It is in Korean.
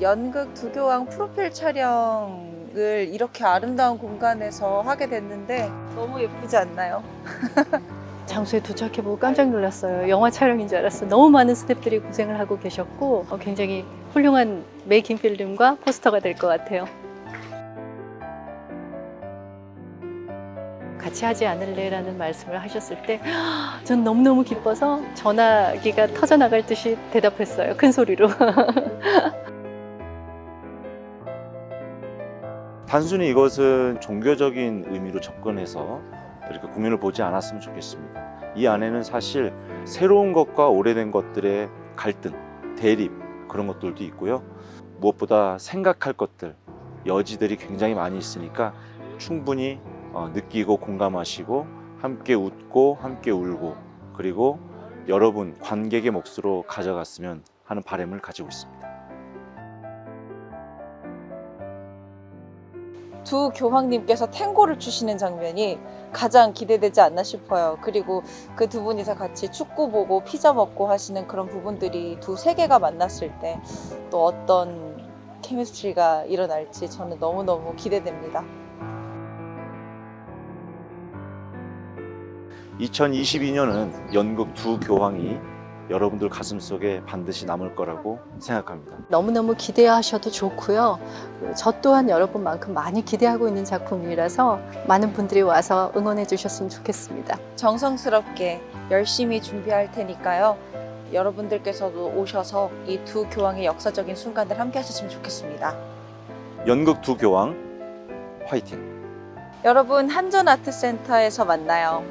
연극 두 교황 프로필 촬영을 이렇게 아름다운 공간에서 하게 됐는데 너무 예쁘지 않나요? 장소에 도착해보고 깜짝 놀랐어요. 영화 촬영인 줄 알았어요. 너무 많은 스태프들이 고생을 하고 계셨고 어, 굉장히 훌륭한 메이킹 필름과 포스터가 될 것 같아요. 같이 하지 않을래라는 말씀을 하셨을 때 전 너무너무 기뻐서 전화기가 터져나갈 듯이 대답했어요. 큰 소리로. 단순히 이것은 종교적인 의미로 접근해서 이렇게 공연을 보지 않았으면 좋겠습니다. 이 안에는 사실 새로운 것과 오래된 것들의 갈등, 대립 그런 것들도 있고요. 무엇보다 생각할 것들, 여지들이 굉장히 많이 있으니까 충분히 어, 느끼고 공감하시고 함께 웃고 함께 울고 그리고 여러분 관객의 몫으로 가져갔으면 하는 바람을 가지고 있습니다. 두 교황님께서 탱고를 추시는 장면이 가장 기대되지 않나 싶어요. 그리고 그 두 분이서 같이 축구 보고 피자 먹고 하시는 그런 부분들이 두 세계가 만났을 때 또 어떤 케미스트리가 일어날지 저는 너무너무 기대됩니다. 2022년은 연극 두 교황이 여러분들 가슴 속에 반드시 남을 거라고 생각합니다. 너무너무 기대하셔도 좋고요. 그리고 저 또한 여러분만큼 많이 기대하고 있는 작품이라서 많은 분들이 와서 응원해 주셨으면 좋겠습니다. 정성스럽게 열심히 준비할 테니까요. 여러분들께서도 오셔서 이 두 교황의 역사적인 순간을 함께 하셨으면 좋겠습니다. 연극 두 교황 화이팅! 여러분 한전 아트센터에서 만나요.